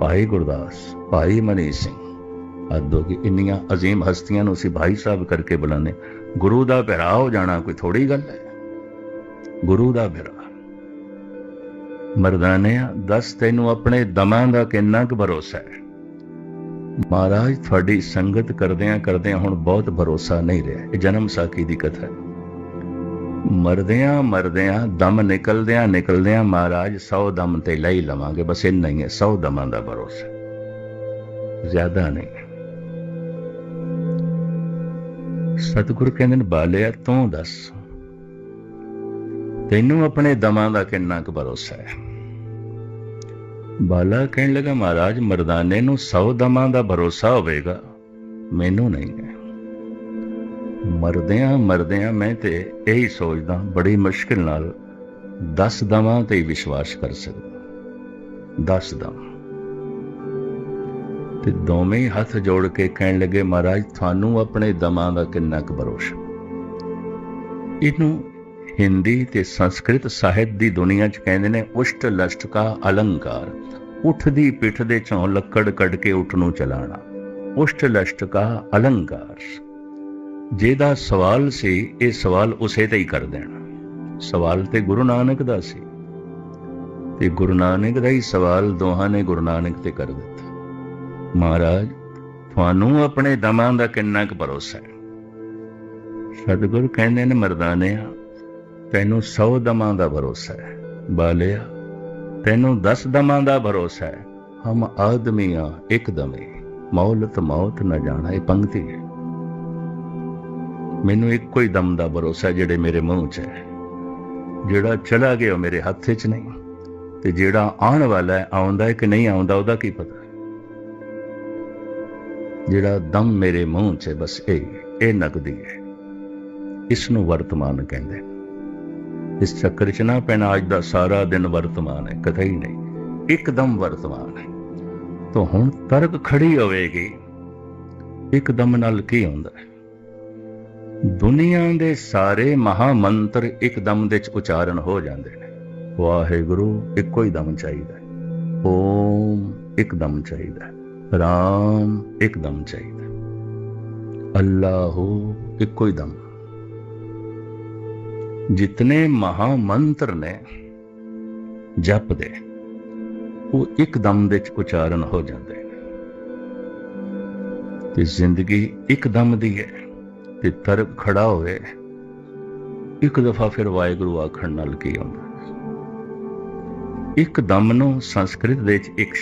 ਭਾਈ ਗੁਰਦਾਸ, ਭਾਈ ਮਨੀ ਸਿੰਘ। ਆਦੋ ਕਿ ਇੰਨੀਆਂ ਅਜ਼ੀਮ ਹਸਤੀਆਂ ਨੂੰ ਅਸੀਂ ਭਾਈ ਸਾਹਿਬ ਕਰਕੇ ਬੁਲਾਉਂਦੇ ਗੁਰੂ ਦਾ ਭਰਾ ਹੋ ਜਾਣਾ ਕੋਈ ਥੋੜੀ ਗੱਲ ਹੈ। ਗੁਰੂ ਦਾ ਭਰਾ ਮਰਦਾਨਿਆ, ਦੱਸ ਤੈਨੂੰ ਆਪਣੇ ਦਮਾਂ ਦਾ ਕਿੰਨਾ ਕੁ ਭਰੋਸਾ ਹੈ? ਮਹਾਰਾਜ, ਤੁਹਾਡੀ ਸੰਗਤ ਕਰਦਿਆਂ ਕਰਦਿਆਂ ਹੁਣ ਬਹੁਤ ਭਰੋਸਾ ਨਹੀਂ ਰਿਹਾ। ਇਹ ਜਨਮ ਸਾਖੀ ਦੀ ਕਥਾ ਹੈ। ਮਰਦਿਆਂ ਮਰਦਿਆਂ ਦਮ ਨਿਕਲਦਿਆਂ ਨਿਕਲਦਿਆਂ ਮਹਾਰਾਜ 100 ਦਮ ਤੇ ਲੈ ਹੀ ਲਵਾਂਗੇ, ਬਸ ਇੰਨਾ ਹੀ ਹੈ 100 ਦਮਾਂ ਦਾ ਭਰੋਸਾ। ਜ਼ਿਆਦਾ ਨਹੀਂ। ਸਤਿਗੁਰ ਕਹਿੰਦੇ ਨੇ, ਬਾਲਿਆ, ਤੂੰ ਦੱਸ, ਤੈਨੂੰ ਆਪਣੇ ਦਮਾਂ ਦਾ ਕਿੰਨਾ ਕੁ ਭਰੋਸਾ ਹੈ? ਬਾਲਾ ਕਹਿਣ ਲੱਗਾ, ਮਹਾਰਾਜ ਮਰਦਾਨੇ ਨੂੰ 100 ਦਮਾਂ ਦਾ ਭਰੋਸਾ ਹੋਵੇਗਾ, ਮੈਨੂੰ ਨਹੀਂ ਹੈ। ਮਰਦਿਆਂ ਮਰਦਿਆਂ ਮੈਂ ਤੇ ਇਹੀ ਸੋਚਦਾ, ਬੜੀ ਮੁਸ਼ਕਿਲ ਨਾਲ 10 ਦਮਾਂ ਤੇ ਵਿਸ਼ਵਾਸ ਕਰ ਸਕਦਾ। 10 ਦਮ ਤੇ ਦੋਵੇਂ ਹੱਥ ਜੋੜ ਕੇ ਕਹਿਣ ਲੱਗੇ, ਮਹਾਰਾਜ, ਤੁਹਾਨੂੰ ਆਪਣੇ ਦਮਾਂ ਦਾ ਕਿੰਨਾ ਕੁ ਭਰੋਸਾ? ਇਹਨੂੰ ਹਿੰਦੀ ਤੇ ਸੰਸਕ੍ਰਿਤ ਸਾਹਿਤ ਦੀ ਦੁਨੀਆ 'ਚ ਕਹਿੰਦੇ ਨੇ, ਉਸ਼ਟ ਲਸ਼ਟਕਾ ਅਲੰਕਾਰ। ਉਠਦੀ ਪਿੱਠ ਦੇ ਚੋਂ ਲੱਕੜ ਕੱਢ ਕੇ ਉੱਠ ਨੂੰ ਚਲਾਣਾ। ਉਸ਼ਟ ਲਸ਼ਟਕਾ ਅਲੰਕਾਰ। ਜਿਹਦਾ ਸਵਾਲ ਸੀ, ਇਹ ਸਵਾਲ ਉਸੇ ਤੇ ਹੀ ਕਰ ਦੇਣਾ। ਸਵਾਲ ਤੇ ਗੁਰੂ ਨਾਨਕ ਦਾ ਸੀ। ਤੇ ਗੁਰੂ ਨਾਨਕ ਦਾ ਹੀ ਸਵਾਲ ਦੋਹਾਂ ਨੇ ਗੁਰੂ ਨਾਨਕ ਤੇ ਕਰ ਦਿੱਤਾ। ਮਹਾਰਾਜ, ਤੁਹਾਨੂੰ ਆਪਣੇ ਦਮਾਂ ਦਾ ਕਿੰਨਾ ਕੁ ਭਰੋਸਾ ਹੈ? ਸਤਿਗੁਰ ਕਹਿੰਦੇ ਨੇ, ਮਰਦਾਨਿਆ, ਤੈਨੂੰ 100 ਦਮਾਂ ਦਾ ਭਰੋਸਾ ਹੈ। ਬਾਲਿਆ, ਤੈਨੂੰ 10 ਦਮਾਂ ਦਾ ਭਰੋਸਾ ਹੈ। ਹਮ ਆਦਮੀਆਂ ਇੱਕ ਦਮੇ, ਮੌਲਤ ਮੌਤ ਨਾ ਜਾਣਾ, ਇਹ ਪੰਕਤੀ ਹੈ। ਮੈਨੂੰ ਇੱਕੋ ਹੀ ਦਮ ਦਾ ਭਰੋਸਾ ਜਿਹੜੇ ਮੇਰੇ ਮੂੰਹ 'ਚ ਹੈ। ਜਿਹੜਾ ਚਲਾ ਗਿਆ ਉਹ ਮੇਰੇ ਹੱਥ 'ਚ ਨਹੀਂ, ਤੇ ਜਿਹੜਾ ਆਉਣ ਵਾਲਾ ਹੈ, ਆਉਂਦਾ ਹੈ ਕਿ ਨਹੀਂ ਆਉਂਦਾ, ਉਹਦਾ ਕੀ ਪਤਾ? ਜਿਹੜਾ ਦਮ ਮੇਰੇ ਮੂੰਹ 'ਚ ਹੈ, ਬਸ ਇਹ ਇਹ ਨਕਦੀ ਹੈ। ਇਸ ਨੂੰ ਵਰਤਮਾਨ ਕਹਿੰਦੇ ਇਸ ਚੱਕਰ 'ਚ ਨਾ ਪੈਣਾ, ਅੱਜ ਦਾ ਸਾਰਾ ਦਿਨ ਵਰਤਮਾਨ ਹੈ, ਕਥਾ ਹੀ ਨਹੀਂ। ਇੱਕਦਮ ਵਰਤਮਾਨ ਹੈ। ਤਾਂ ਹੁਣ ਤਰਕ ਖੜੀ ਹੋਵੇਗੀ। ਇੱਕਦਮ ਨਾਲ ਕੀ ਹੁੰਦਾ ਹੈ? ਦੁਨੀਆ ਦੇ ਸਾਰੇ ਮਹਾ ਮੰਤਰ ਇੱਕਦਮ ਦੇ ਵਿੱਚ ਉਚਾਰਨ ਹੋ ਜਾਂਦੇ ਨੇ। ਵਾਹਿਗੁਰੂ, ਇੱਕੋ ਹੀ ਦਮ ਚਾਹੀਦਾ ਹੈ। ਓਮ ਇੱਕਦਮ ਚਾਹੀਦਾ ਹੈ। ਰਾਮ ਇੱਕਦਮ ਚਾਹੀਦਾ ਹੈ। ਅੱਲਾਹੂ ਇੱਕੋ ਹੀ ਦਮ। ਜਿਤਨੇ ਮਹਾ ਮੰਤਰ ਨੇ ਜਪ ਦੇ ਉਹ ਇੱਕਦਮ ਦੇ ਵਿੱਚ ਉਚਾਰਨ ਹੋ ਜਾਂਦੇ ਨੇ। ਤੇ ਜ਼ਿੰਦਗੀ ਇੱਕਦਮ ਦੀ ਹੈ। ਤੇ ਤਰਕ ਖੜਾ ਹੋਵੇ। ਇੱਕ ਦਫਾ ਫਿਰ ਵਾਹਿਗੁਰੂ ਆਖਣ ਨਾਲ ਕੀ ਆਉਂਦਾ? ਇੱਕ ਦਮ ਨੂੰ ਸੰਸਕ੍ਰਿਤ ਦੇ ਵਿੱਚ ਇੱਕ